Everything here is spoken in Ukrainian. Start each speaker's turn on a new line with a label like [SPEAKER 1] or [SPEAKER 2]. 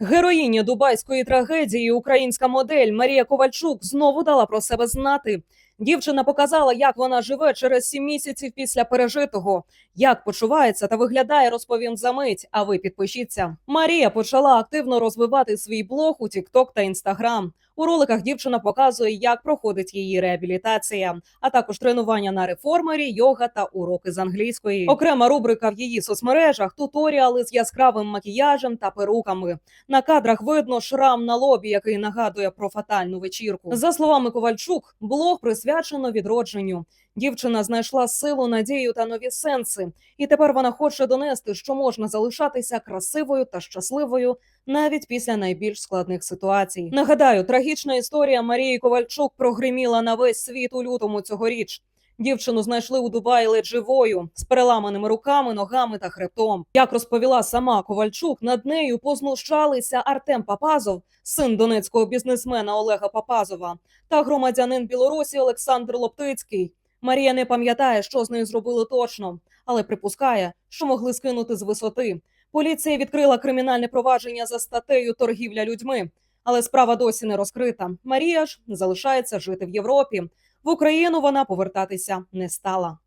[SPEAKER 1] Героїня дубайської трагедії, українська модель Марія Ковальчук знову дала про себе знати. Дівчина показала, як вона живе через сім місяців після пережитого. Як почувається та виглядає, розповім за мить. А ви підпишіться. Марія почала активно розвивати свій блог у TikTok та Instagram. У роликах дівчина показує, як проходить її реабілітація, а також тренування на реформері, йога та уроки з англійської. Окрема рубрика в її соцмережах туторіали з яскравим макіяжем та перуками. На кадрах видно шрам на лобі, який нагадує про фатальну вечірку. За словами Ковальчук, блог присвячено відродженню. Дівчина знайшла силу, надію та нові сенси, і тепер вона хоче донести, що можна залишатися красивою та щасливою навіть після найбільш складних ситуацій. Нагадаю, трагічна історія Марії Ковальчук прогриміла на весь світ у лютому цьогоріч. Дівчину знайшли у Дубаї ледь живою з переламаними руками, ногами та хребтом. Як розповіла сама Ковальчук, над нею познущалися Артем Папазов, син донецького бізнесмена Олега Папазова, та громадянин Білорусі Олександр Лоптицький. Марія не пам'ятає, що з нею зробили точно, але припускає, що могли скинути з висоти. Поліція відкрила кримінальне провадження за статтею торгівля людьми, але справа досі не розкрита. Марія ж залишається жити в Європі. В Україну вона повертатися не стала.